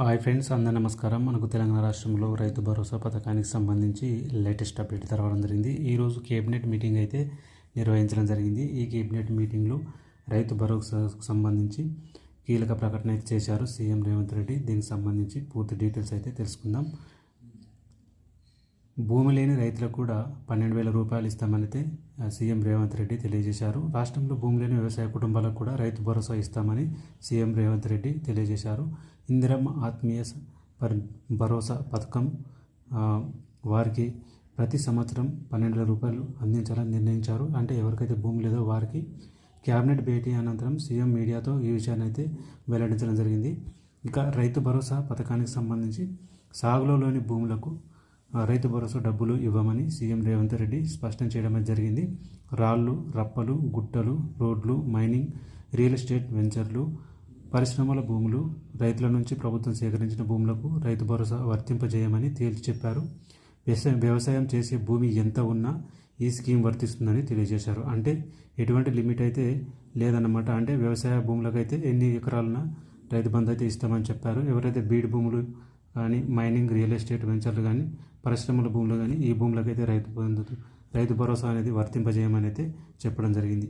Hi friends అందరి నమస్కారం. మనకు తెలంగాణ రాష్ట్రంలో రైతు భరోసా పథకానికి సంబంధించి లేటెస్ట్ అప్డేట్ తెరవడం జరిగింది. ఈరోజు కేబినెట్ మీటింగ్ అయితే నిర్వహించడం జరిగింది. ఈ కేబినెట్ మీటింగ్లో రైతు భరోసాకు సంబంధించి కీలక ప్రకటన అయితే చేశారు సీఎం రేవంత్ రెడ్డి. దీనికి సంబంధించి పూర్తి డీటెయిల్స్ అయితే తెలుసుకుందాం. భూమి లేని రైతులకు కూడా పన్నెండు వేల రూపాయలు ఇస్తామనైతే సీఎం రేవంత్ రెడ్డి తెలియజేశారు. రాష్ట్రంలో భూమి లేని వ్యవసాయ కుటుంబాలకు కూడా రైతు భరోసా ఇస్తామని సీఎం రేవంత్ రెడ్డి తెలియజేశారు. ఇందిరమ్మ ఆత్మీయ పర్ భరోసా పథకం వారికి ప్రతి సంవత్సరం పన్నెండు వేల రూపాయలు అందించాలని నిర్ణయించారు. అంటే ఎవరికైతే భూమి లేదో వారికి క్యాబినెట్ భేటీ అనంతరం సీఎం మీడియాతో ఈ విషయాన్ని అయితే వెల్లడించడం జరిగింది. ఇక రైతు భరోసా పథకానికి సంబంధించి సాగులోని భూములకు రైతు భరోసా డబ్బులు ఇవ్వమని సీఎం రేవంత్ రెడ్డి స్పష్టం చేయడం జరిగింది. రాళ్ళు రప్పలు గుట్టలు రోడ్లు మైనింగ్ రియల్ ఎస్టేట్ వెంచర్లు పరిశ్రమల భూములు రైతుల నుంచి ప్రభుత్వం సేకరించిన భూములకు రైతు భరోసా వర్తింపజేయమని తేల్చి చెప్పారు. వ్యవసాయం వ్యవసాయం చేసే భూమి ఎంత ఉన్నా ఈ స్కీమ్ వర్తిస్తుందని తెలియజేశారు. అంటే ఎటువంటి లిమిట్ అయితే లేదన్నమాట. అంటే వ్యవసాయ భూములకైతే ఎన్ని ఎకరాలన్నా రైతు బంధు అయితే ఇస్తామని చెప్పారు. ఎవరైతే బీడ్ భూములు కానీ మైనింగ్ రియల్ ఎస్టేట్ వెంచర్లు కానీ పరిశ్రమల భూములు కానీ ఈ భూములకైతే రైతు బంధు రైతు భరోసా అనేది వర్తింపజేయమని అయితే చెప్పడం జరిగింది.